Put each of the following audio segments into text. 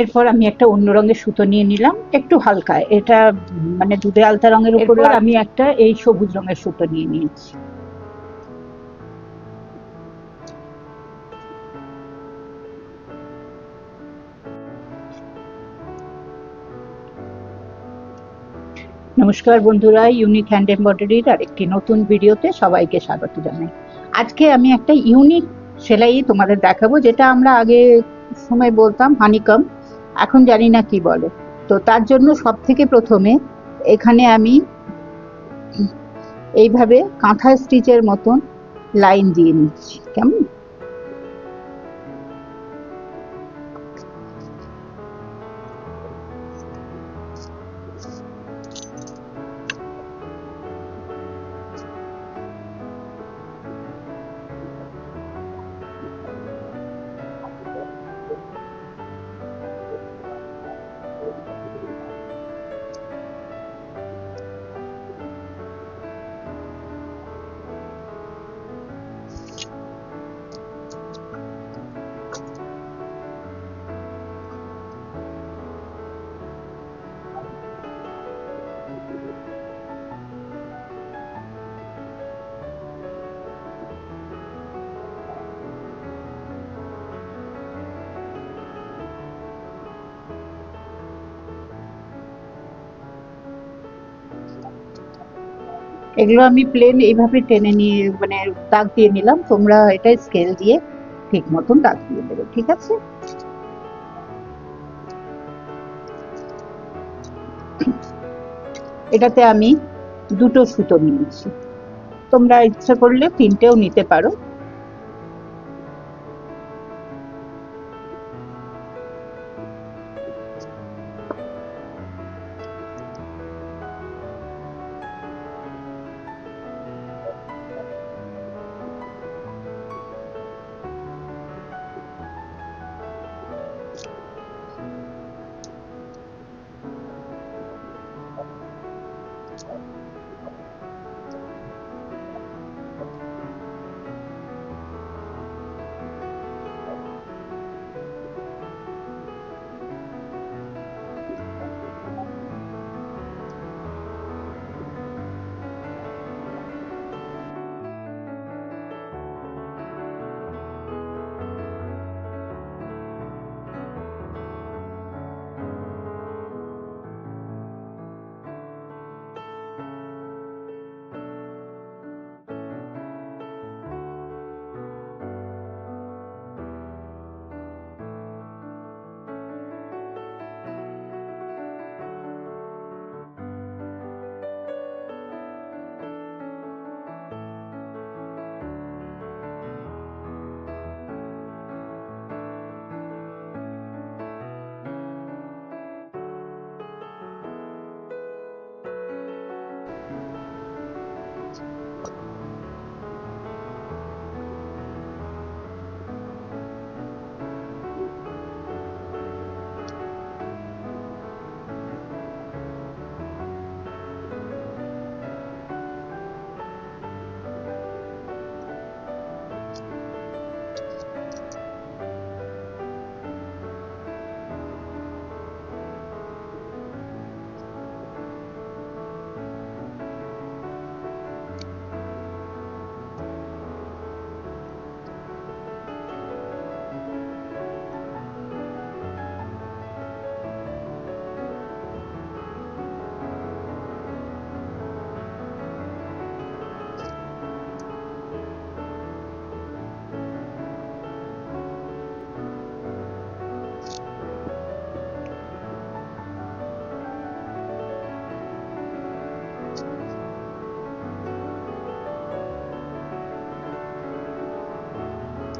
এরপর আমি একটা অন্য রঙের সুতো নিয়ে নিলাম একটু হালকা। এটা মানে দুধে আলতা রঙের উপর আমি একটা এই সবুজ রঙের সুতো নিয়ে নিয়েছি। নমস্কার বন্ধুরা ইউনিক হ্যান্ড এমব্রয়ডারির আরেকটি নতুন ভিডিওতে সবাইকে স্বাগত জানাই। আজকে আমি একটা ইউনিক সেলাই তোমাদের দেখাবো যেটা আমরা আগে সময় বলতাম হানিকম এখন জানি না কি বলে। তো তার জন্য সব থেকে প্রথমে এখানে আমি এইভাবে কাঁথা স্টিচের মতন লাইন দিয়ে নিচ্ছি। কেমন? এগুলো আমি প্লেন এইভাবে টেনে নিয়ে মানে দাগ দিয়ে নিলাম। তোমরা এটা স্কেল দিয়ে ঠিক মতন দাগ দিয়ে দেবে, ঠিক আছে? এটাতে আমি দুটো সুতো নিয়েছি। তোমরা ইচ্ছা করলে তিনটেও নিতে পারো।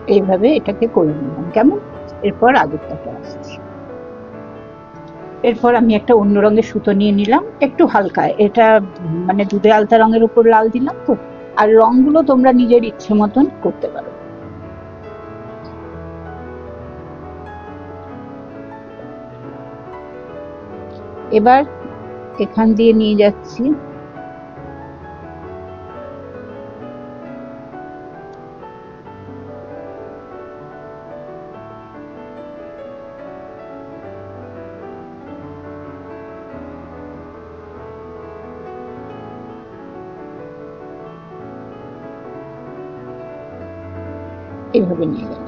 এইভাবে এটাকে করে নিলাম। কেমন? এরপর আগেরটাকে আসছি এরপর আমি একটা অন্য রঙের সুতো নিয়ে নিলাম। একটু হালকা, এটা মানে দুধে আলতা রঙের উপর লাল দিলাম তো। আর রংগুলো তোমরা নিজের ইচ্ছে মতন করতে পারো। এবার এখান দিয়ে নিয়ে যাচ্ছি। এইভাবে নিয়ে গেলাম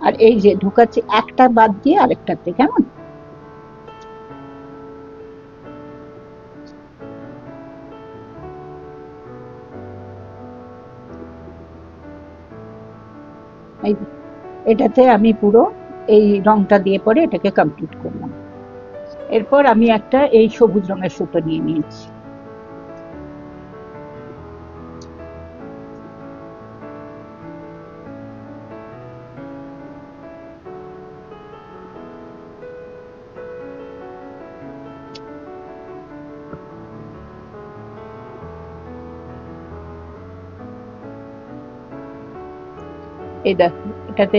আর এই যে ঢুকাচ্ছি একটা বাদ দিয়ে আরেকটাতে কেমন? এটাতে আমি পুরো এই রংটা দিয়ে পরে এটাকে কমপ্লিট করলাম। এরপর আমি একটা এই সবুজ রঙের সুতো নিয়ে নিয়েছি। এই দেখো এটাতে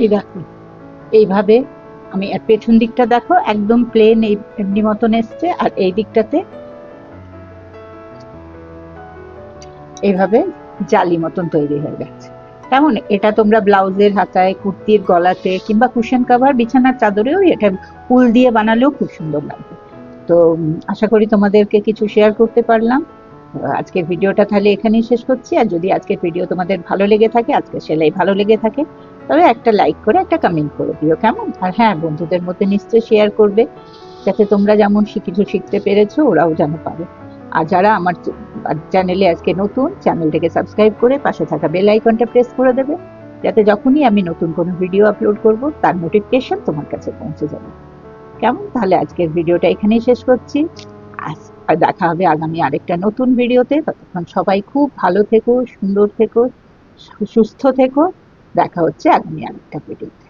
এই দেখো, এইভাবে আমি আর পেছন দিকটা দেখো, একদম প্লেন এই এমনি মতন এসছে, আর এই দিকটাতে এইভাবে জালি মতন তৈরি হয়ে গেছে। কেমন? এটা তোমরা ব্লাউজের হাতায়, কুর্তির গলাতে কিংবা কুশন কাভার বিছানার চাদরেও এটা ফুল দিয়ে বানালেও খুব সুন্দর লাগবে। তো আশা করি তোমাদেরকে কিছু শেয়ার করতে পারলাম। আজকের ভিডিওটা তাহলে এখানেই শেষ করছি। আর যদি আজকের ভিডিও তোমাদের ভালো লেগে থাকে আজকে সেলাই ভালো লেগে থাকে তবে একটা লাইক করে, একটা কমেন্ট করে দিও, কেমন? আর হ্যাঁ বন্ধুদের মধ্যে নিশ্চয়ই শেয়ার করবে, যাতে তোমরা যেমন কিছু শিখতে পেরেছ, ওরাও যেন পারে। আর যারা আমার চ্যানেলে আজকে নতুন চ্যানেলটাকে সাবস্ক্রাইব করে পাশে থাকা বেল আইকনটা প্রেস করে দেবে, যাতে যখনই আমি নতুন কোনো ভিডিও আপলোড করব, তার নোটিফিকেশন তোমার কাছে পৌঁছে যাবে। কেমন? তাহলে আজকের ভিডিওটা এখানেই শেষ করছি। আর দেখা হবে আগামী আরেকটা নতুন ভিডিওতে ততক্ষণ সবাই খুব ভালো থেকো, সুন্দর থেকো সুস্থ থেকো। দেখা হচ্ছে আগামী আরেকটা ভিডিওতে